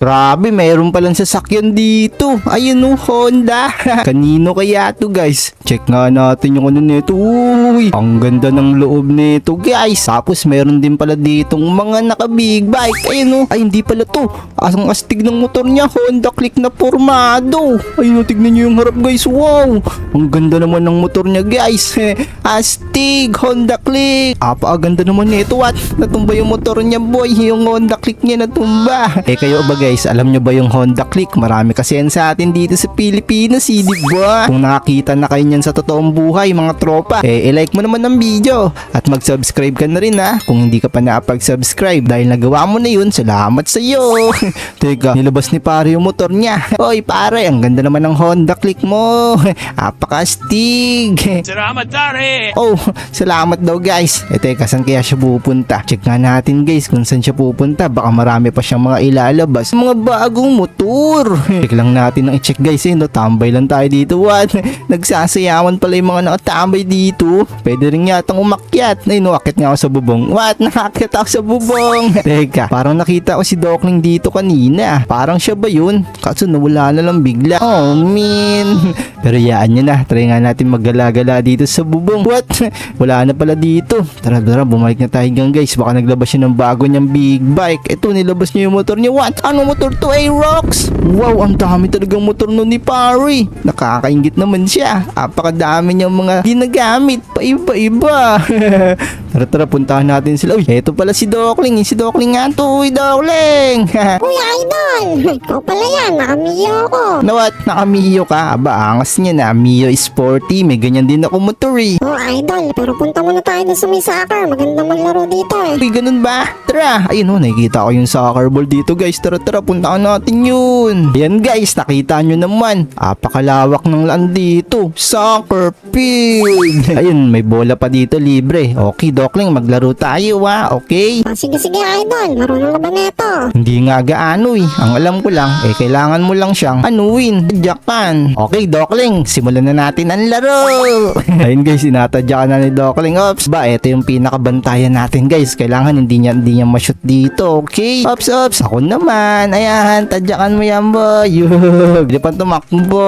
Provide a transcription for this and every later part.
Grabe, mayroon palang sasakyan dito. Ayun oh, Honda. Kanino kaya to guys? Check nga natin yung ano nito. Uy, ang ganda ng loob nito guys. Tapos meron din pala ditong mga naka big bike. Ayun oh. Ay, hindi pala to. Asang astig ng motor niya. Honda Click na formado. Ayun oh, tignan nyo yung harap guys. Wow. Ang ganda naman ng motor niya guys. astig. Honda Click. Apa, ganda naman nito. What? Natumba yung motor niya boy. Yung Honda Click niya natumba. Eh kayo ba guys, alam nyo ba yung Honda Click? Marami kasi yan sa atin dito sa Pilipinas, eh, di ba? Kung nakakita na kayo niyan sa totoong buhay, mga tropa, eh i-like mo naman ang video at mag-subscribe ka na rin ha kung hindi ka pa nakapag-subscribe dahil nagawa mo na yun, salamat sa iyo. Teka, nilabas ni pare yung motor niya. Oy pare, ang ganda naman ng Honda Click mo. Apakastig. Salamat, Tari! Oh, salamat daw guys. E teka, saan kaya siya pupunta? Check nga natin guys kung saan siya pupunta. Baka marami pa siyang mga ilalabas. Mga bagong motor. Check lang natin ang i-check guys eh. No? Tambay lang tayo dito. What? Nagsasayawan pala yung mga nakatambay dito. Pwede rin yatang umakyat. Ay no, nga ako sa bubong. What? Nakakit ako sa bubong. teka, parang nakita ko si Dokling dito kanina. Parang siya ba yun? Kaso nawala na lang bigla. Oh, man. Pero yaan niya na. Try nga natin maggala-gala dito sa bubong. What? Wala na pala dito. Tara, tara, bumalik na tayo guys. Baka naglabas siya ng bago niyang big bike. Ito, nilabas niya yung motor niya. What? Ano motor to? Aerox? Wow, ang dami talagang motor nun ni Pari. Nakakaingit naman siya. Apakadami niyang mga ginagamit. Paiba-iba. tara, tara, puntahan natin sila. Uy, eto pala si Dokling. Si Dokling nga to. Uy, Dokling. Uy, idol! Ikaw pala yan, nakamiyo ako. na what? Nakamiyo ka? Aba, angas niya na. Mio Sporty. May ganyan din ako motor eh. Oh, idol, pero punta muna tayo dun sa may soccer. Maganda maglaro dito eh. Uy, ganun ba? Tara! Ayun oh, nakikita ko yung soccer ball dito guys. Tara, tara, puntaan natin yun. Ayan guys, nakita nyo naman. Apakalawak ng land dito. Soccer field. Ayun, may bola pa dito libre. Okay, Dokling, maglaro tayo ha. Okay? Oh, sige, sige, idol. Marunong ka ba neto? Hindi nga gaano eh. Ang alam ko lang, eh kailangan mo lang siyang anuin. Tadyakan. Okay, Dokling, simulan na natin ang laro. Ayun guys, sinatadyakan na ni Dokling. Ops, ba, ito yung pinakabantayan natin guys. Kailangan hindi niya, hindi niya ma-shoot dito. Okay? Ops, ops. Ako naman. Ayan, tadyakan mo yan boy. Yug. Hindi pa tumakbo.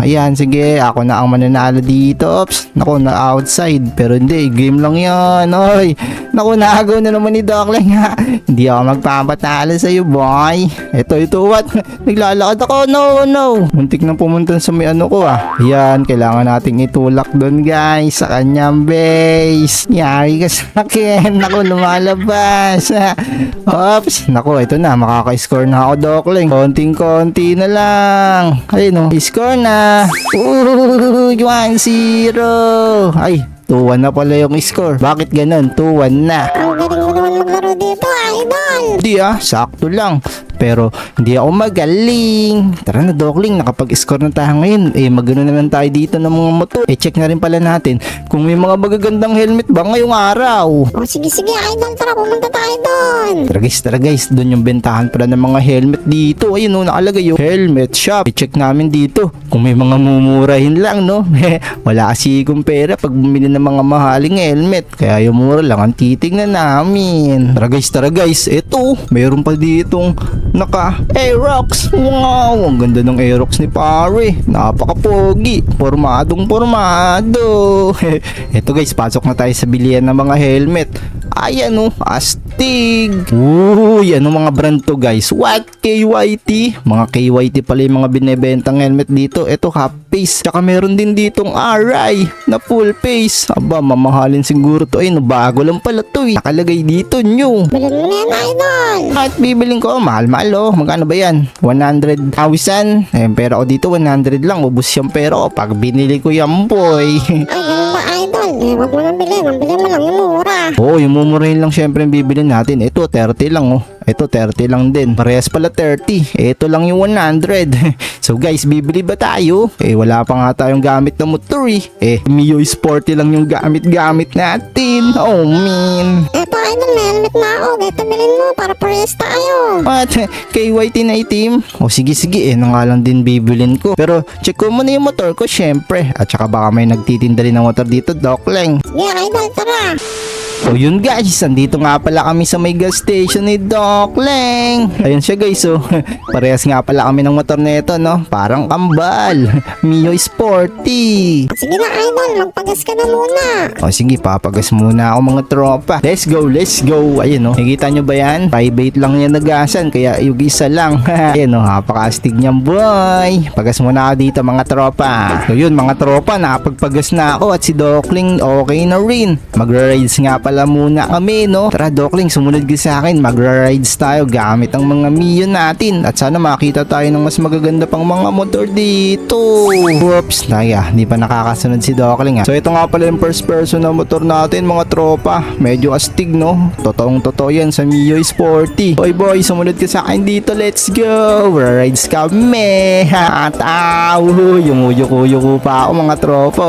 Ayan, sige. Ako na ang mananalo dito. Ops. Naku, na outside. Pero hindi, game lang yan. Oy. Naku, nagaw na naman ni Dokling ha. Hindi ako magpapatalo sa iyo, boy. Ito, ito, what? Naglalakad ako. No, no. Muntik na pumunta sa may ano ko ah. Ayan, kailangan nating itulak doon guys sa kanyang base. Yari ka sa akin. Naku, lumalabas. Oops. Naku, ito na. Makaka-score na ako, Dokling. Konting-konti na lang. Ayun oh. Score na. Ooh, 1-0. Ay, 2-1 na pala yung score. Bakit ganun? 2-1 na. Ang galing mo naman maglaro dito, idol. Hindi ah, sakto lang. Pero hindi ako magaling. Tara na, Dokling, nakapag-score na tayo ngayon. Eh, magano na lang tayo dito ng mga motor. Eh, check na rin pala natin kung may mga magagandang helmet ba ngayong araw. Oh, sige, sige, idol. Tara, pumunta tayo doon. Tara guys, tara guys, doon yung bentahan pala ng mga helmet dito. Ayun no, nakalagay yung helmet shop. I-check namin dito kung may mga mumurahin lang, no? Wala kasi kong pera pag bumili ng mga mahaling helmet. Kaya yung mura lang ang titignan namin. Tara guys, tara guys. Ito, mayroon pa ditong naka Aerox. Wow, ang ganda ng Aerox ni pare. Napaka-pogi. Pormadong pormado. Ito guys, pasok na tayo sa bilihan ng mga helmet. Ay ano, astig. Uy, ano mga brand to guys? What? KYT? Mga KYT pala yung mga binebentang helmet dito. Ito half face. Tsaka meron din ditong RI na full face. Aba, mamahalin siguro to. Ay, no, bago lang pala to eh. Nakalagay dito new. Bilhin mo na yan, idol. At bibiling ko, mahal-mahal oh. Magkano ba yan? 100,000? Eh, pera ko dito, 100 lang. Ubus yung pera ko pag binili ko yan, boy. Ay, ganun ba, idol? Eh, wag mo nang bilhin. Ang bilhin mo lang yung mura. Oo, oh, yung mumurahin lang syempre yung bibili natin. Ito, 30 lang oh. Ito, 30 lang din. Parehas pala 30. Ito lang yung 100. so guys, bibili ba tayo? Eh, wala pa nga tayong gamit na motor eh. Eh, Mio Sporty lang yung gamit-gamit natin. Oh, man. Eto, idol, may helmet na ako. Ito, bilhin mo para parehas tayo. At KYT na itim. O sige sige eh, na nga lang din bibilin ko. Pero check ko muna yung motor ko syempre. At saka baka may nagtitinda rin ng motor dito, Doc Leng. Sige, idol, tara. So yun guys, andito nga pala kami sa may gas station ni Doc Leng. Ayun siya guys, so parehas nga pala kami ng motor nito, no? Parang kambal. Mio Sporty. Sige na, idol. Magpagas ka na muna. O sige, papagas muna ako mga tropa. Let's go, let's go. Ayun no, nakikita nyo ba yan? Private lang yan nagasan, kaya yung isa lang. Ayun no, napakastig niyan boy. Pagas muna ako dito mga tropa. So yun mga tropa, nakapagpagas na ako at si Dokling okay na rin. Magra-rides nga pala muna kami no. Tara Dokling, sumunod ka sa akin. Magra-rides tayo gamit ang mga Mio natin. At sana makita tayo ng mas magaganda pang mga motor dito. Whoops, naya, di pa nakakasunod si Dokling ha. So ito nga pala yung first person na motor natin mga tropa. Medyo astig no. Totoong totoo yan sa Mio Sporty. Boy boy, sumunod ka sa akin dito. Let's go. Rides kami. Ataw. Yumuyuko-yuko pa ako mga tropo.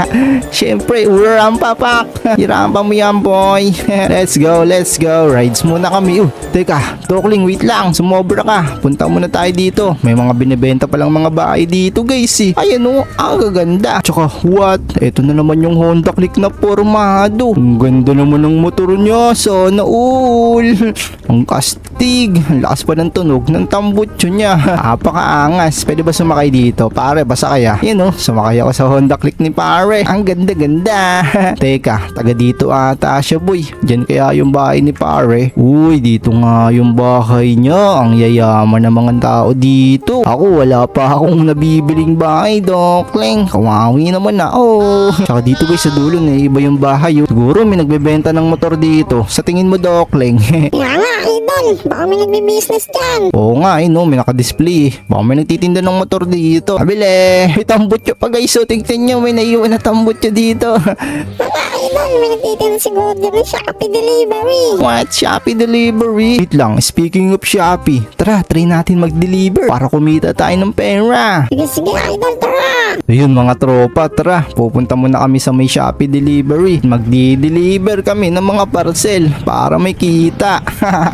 Siyempre, urampapak. Hirampa mo yan boy. let's go, let's go. Rides muna kami. Uh, teka, Dokling, wait lang. Sumobra ka. Punta muna tayo dito. May mga binibenta palang mga bahay dito guys eh. Ayan o, ang gaganda. Tsaka what? Ito na naman yung Honda Click na formado. Ang ganda naman ng motor niya. Sana all. Ang kastig. Ang lakas pa ng tunog ng tambutso niya. Apakaangas. Pwede ba sumakay dito? Pare, basa kaya? Yan o, sumakay ako sa Honda Click ni pare. Ang ganda-ganda. Teka, taga dito ata siya boy. Diyan kaya yung bahay ni pare. Uy, dito nga yung bahay niya. Ang yayaman ng mga tao dito. Ako, wala pa akong nabibiling bahay, Dokling. Kawawi naman na. Oh. Tsaka dito guys, sa dulo na iba yung bahay. oh. Siguro may nagbebenta ng motor dito. Sa tingin mo, Dokling. Nga nga, idol. Baka may nagbi-business dyan. Oo nga, eh, no, may nakadisplay. eh. Baka may nagtitinda ng motor dito. Abile, may tambutso pa guys. So, tignan nyo, may naiwan na tambutso dito. Baka, idol. May nagtitin siguro dyan ng Shopee Delivery. What? Shopee delivery? Wait lang, speaking of Shopee, tara, try natin mag-deliver para kumita tayo ng pera. Sige, sige, idol. Tara. Ayun mga tropa, tara, pupunta muna kami sa may Shopee delivery. Magdi-deliver kami ng mga parcel para may kita.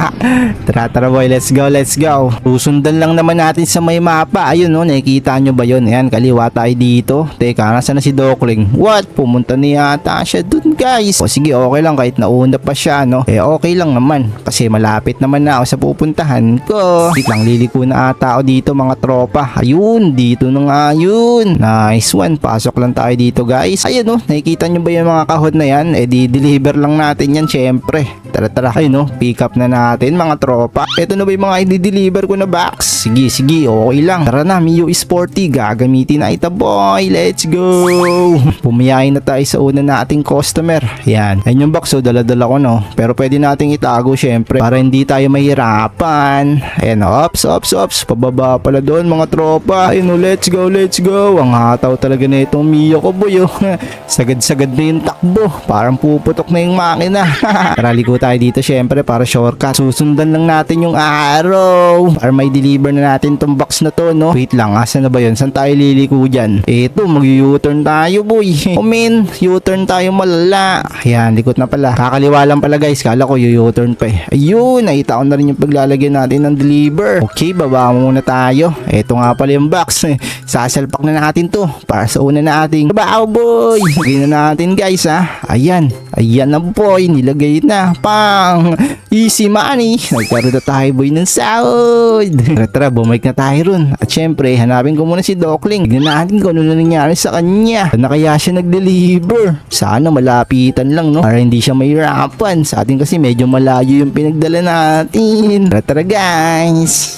tara, tara boy, let's go, let's go. Susundan lang naman natin sa may mapa. Ayun no, nakikita nyo ba yun? Ayan, kaliwa tayo dito. Teka, nasa na si Dokling? What? Pumunta niya yata siya dun guys. O sige, okay lang kahit nauna pa siya, no? Eh okay lang naman kasi malapit naman na ako sa pupuntahan ko. Wait lang, liliko na ata ako dito mga tropa. Ayun, dito na nga yun. Nice one, pasok lang tayo dito guys. Ayun no, nakikita nyo ba yung mga kahon na yan? Eh di deliver lang natin yan syempre. Tara tara, ayun no, pick up na natin mga tropa. Ito na ba yung mga i-deliver ko na box? Sige, sige, okay lang. Tara na, Mio Sporty, gagamitin na ito boy. Let's go. Pumiyahin na tayo sa una nating customer. Yan. Yan yung box, so dala-dala ko no. Pero pwede nating itago syempre para hindi tayo mahirapan. Ayan, ops, ops, ops. Pababa pala doon mga tropa. Ayun, oh, let's go, let's go. Ang hataw talaga na itong Mio ko boy. Oh. Sagad-sagad na yung takbo. Parang puputok na yung makina. Tara, liko tayo dito syempre para shortcut. Susundan lang natin yung araw. Para may deliver na natin tong box na to, no? Wait lang, asa na ba yun? Saan tayo liliko dyan? Eto, mag-U-turn tayo, boy. Oh, men, U-turn tayo malala. Ayan, likot na pala. Kakaliwa lang pala, guys. Kala ko U-turn pa eh. Ayun, nakita ko na rin yung paglalagyan natin ng deliver. Okay, baba muna tayo. Eto nga pala yung box. Sasalpak na natin to para sa una nating trabaho, boy. Na natin, guys, ha. Ayan. Ayan na, boy. Nilagay na. Pang. Easy money. Nagkaroon na tayo, boy, ng sahod. Tara, tara, bumalik na tayo ron. At syempre, hanapin ko muna si Dokling. Tignan natin kung ano na nangyari sa kanya. Na kaya siya nag-deliver? Sana malapitan lang, no? Para hindi siya mahirapan. Sa atin kasi medyo malayo yung pinagdala natin. Tara, tara, guys.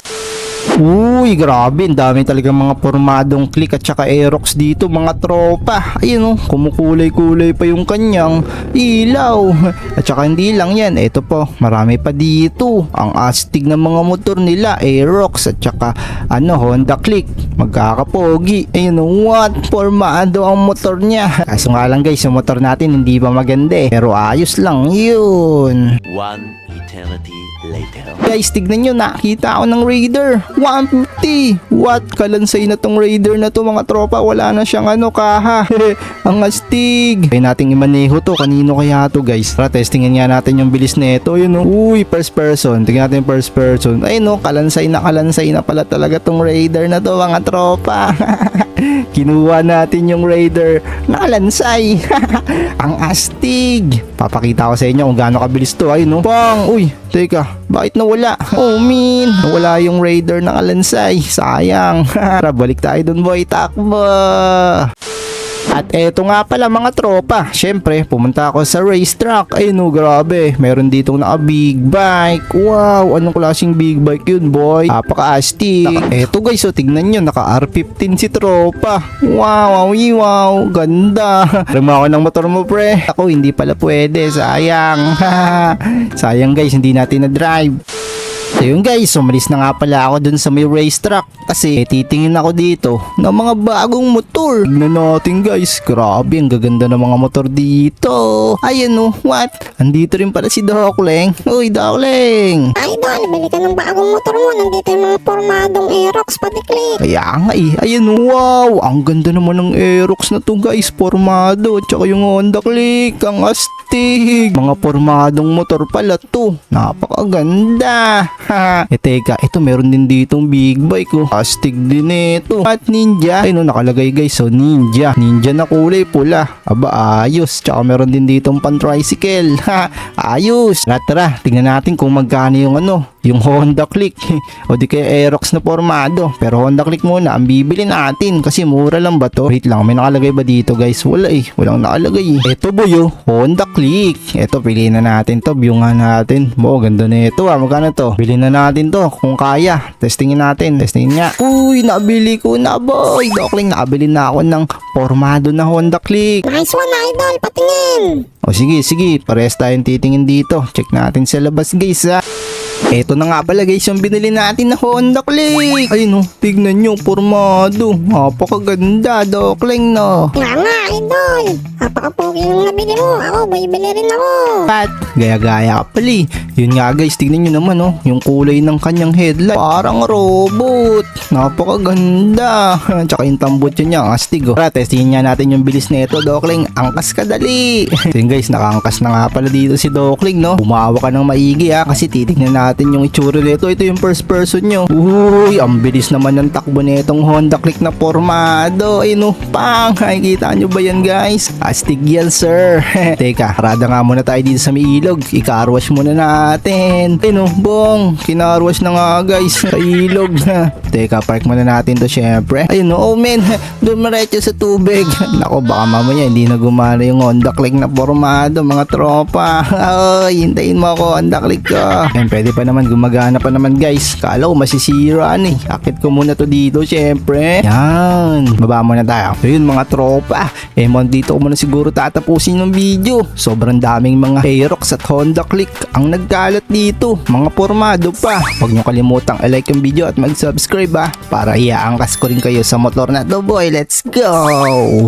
Uy, grabe. Ang dami talagang mga formadong click at saka Aerox dito, mga tropa. Ayun oh, kumukulay-kulay pa yung kanyang ilaw. At saka hindi lang yan. Ito po, marami pa dito. Ang astig ng mga motor nila, Aerox at saka ano, Honda Click. Magkakapogi. Ayun oh, what? Formado ang motor niya. Kaso nga lang guys, yung motor natin hindi pa maganda eh. Pero ayos lang yun. One eternity Guys, tignan nyo, nakita ako ng Raider. 150. What? Kalansay na tong Raider na to mga tropa. Wala na siyang ano, kaha. Ang astig. Kaya nating imaneho to. Kanino kaya to guys? Tara, testingin nga natin yung bilis nito. Yun oh. Uy, first person. Tingnan natin first person. Ay no, kalansay na kalansay na pala talaga tong Raider na to mga tropa. Kinuha natin yung Raider na kalansay. Ang astig. Papakita ko sa inyo kung gaano kabilis to. Ayun no. Pang, uy, teka, bakit nawala? Oh min, nawala yung Raider ng. Sayang. Tara, balik tayo dun boy. Takbo. At eto nga pala mga tropa. Syempre, pumunta ako sa racetrack. Ayun no, grabe. Meron ditong naka big bike. Wow, anong klaseng big bike yun, boy? Napaka-astig. Eto guys, so tignan nyo, naka R15 si tropa. Wow, wow, wow, ganda. Rama ako ng motor mo, pre. Ako, hindi pala pwede. Sayang. Sayang guys, hindi natin na-drive. So yun guys, umalis na nga pala ako dun sa may racetrack kasi titingin ako dito ng mga bagong motor. Tignan natin guys, grabe ang gaganda ng mga motor dito. Ayan oh, what? Andito rin pala si Dokleng. Uy, Dokleng! Idol, bili ka ng bagong motor mo. Nandito yung mga pormadong Aerox patiklik. Kaya nga eh, ayan oh, wow, ang ganda naman ng Aerox na to guys, formado, tsaka yung Honda Click, ang astig. Mga formadong motor pala to, napakaganda. Ha, eh teka, ito meron din ditong big bike oh, astig din ito. At ninja, ayun oh, nakalagay guys, so ninja, ninja na kulay pula. Aba, ayos, tsaka meron din ditong pan tricycle. Ha, ayos. Tara, tingnan natin kung magkano yung ano, yung Honda Click. O di kaya Aerox na formado. Pero Honda Click muna ang bibili natin. Kasi mura lang ba to? Wait lang may nakalagay ba dito guys? Wala eh. Walang nakalagay eh. Eto boy oh Honda Click. Eto piliin na natin to. View nga natin. Mo ganda na ito ah. Magkano to? Bilhin na natin to kung kaya. Testingin natin. Testingin nga uy nabili ko na boy dokling nakabili na ako ng formado na Honda Click Nice one, Idol. Patingin. o sige, sige, pares tayong titingin dito. Check natin sa labas guys ha. Eto na nga pala guys yung binili natin na Honda Click. Ayun oh, tignan nyo, formado. Napakaganda, Dokling no. Nga nga, Idol. Napaka-pogi ng nabili mo. Ako, bibili rin ako. Pat, gaya-gaya ka pala eh. Yun nga guys, tignan nyo naman oh, yung kulay ng kanyang headlight. Parang robot. Napakaganda. Tsaka yung tambot yun niya, astig oh. Tara, testingin nga natin yung bilis nito, Dokling. Angkas ka dali. so yun guys, nakaangkas na nga pala dito si Dokling no. Bumawa ka ng maigi ha, kasi titignan natin yung itsura nito. Ito yung first person nyo. Uy, ang bilis naman ng takbo nitong Honda Click na formado. Ayun oh, pang. Ay, kita nyo ba yan guys? Astig yan sir. Teka, rada nga muna tayo dito sa may ilog. Ikarwash muna natin. Ayun oh, bong. Kinarwash na nga guys sa ilog. Teka, park muna natin to syempre. Ayun oh, oh men. Dumiretso sa tubig. Nako, baka mamaya hindi na gumana yung Honda Click na formado mga tropa. Ay, hintayin mo ako Honda Click ko. Yan, pwede pa naman gumagana pa naman guys. Kala ko masisiraan eh. Akit ko muna to dito syempre. Yan. Baba muna tayo. So yun mga tropa. Eh mon dito ko muna siguro tatapusin yung video. Sobrang daming mga Aerox at Honda Click ang nagkalat dito. Mga formado pa. Huwag nyo kalimutang i-like yung video at mag-subscribe ah. Para iaangkas ko rin kayo sa motor na to boy. Let's go!